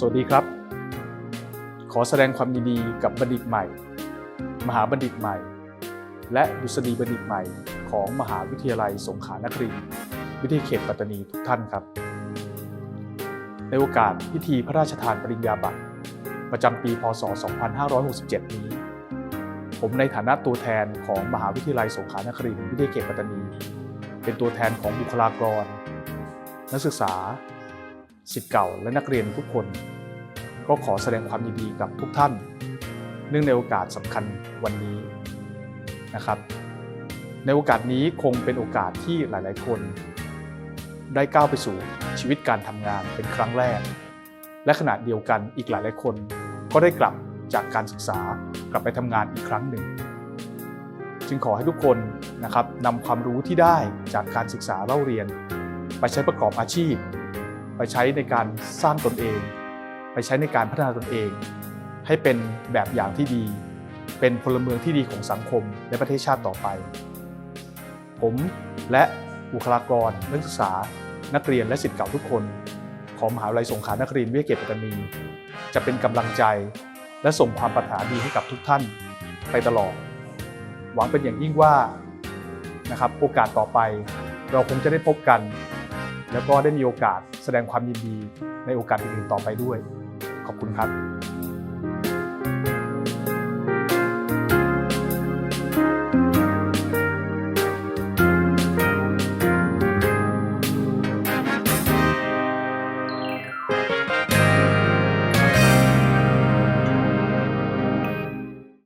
สวัสดีครับ ขอแสดงความยินดีกับบัณฑิตใหม่ มหาบัณฑิตใหม่ และดุษฎีบัณฑิตใหม่ของมหาวิทยาลัยสงขลานครินทร์วิทยาเขตปัตตานีทุกท่านครับ ในโอกาสพิธีพระราชทานปริญญาบัตร ประจำปี พศ 2567 นี้ ผมในฐานะตัวแทนของมหาวิทยาลัยสงขลานครินทร์วิทยาเขตปัตตานี เป็นตัวแทนของบุคลากร นักศึกษา สิทธิ์เก่าและนักเรียนทุกคน ก็ขอแสดงความยินดีกับทุกท่าน เนื่องในโอกาสสำคัญวันนี้นะครับ ในโอกาสนี้คงเป็นโอกาสที่หลาย ๆ คน ได้ก้าวไปสู่ชีวิตการทำงานเป็นครั้งแรก และขณะเดียวกันอีกหลาย ๆ คนก็ได้กลับจากการศึกษากลับไปทำงานอีกครั้งหนึ่ง จึงขอให้ทุกคนนะครับนำความรู้ที่ได้จากการศึกษาเล่าเรียน ไปใช้ประกอบอาชีพ ไปใช้ในการสร้างตนเอง ไปใช้ในการพัฒนาตนเอง ให้เป็นแบบอย่างที่ดี เป็นพลเมืองที่ดีของสังคมและประเทศชาติต่อไป ผมและบุคลากร นักศึกษา นักเรียนและศิษย์เก่าทุกคน ของมหาวิทยาลัยสงขลานครินทร์วิทยาเขตปัตตานีจะเป็นกำลังใจ และส่งความปรารถนาดีให้กับทุกท่านไปตลอด หวังเป็นอย่างยิ่งว่านะครับโอกาสต่อไปเราคงจะได้พบกัน แล้วก็ได้มีโอกาสแสดงความยินดีในโอกาสอื่นๆต่อไปด้วย ขอบคุณครับ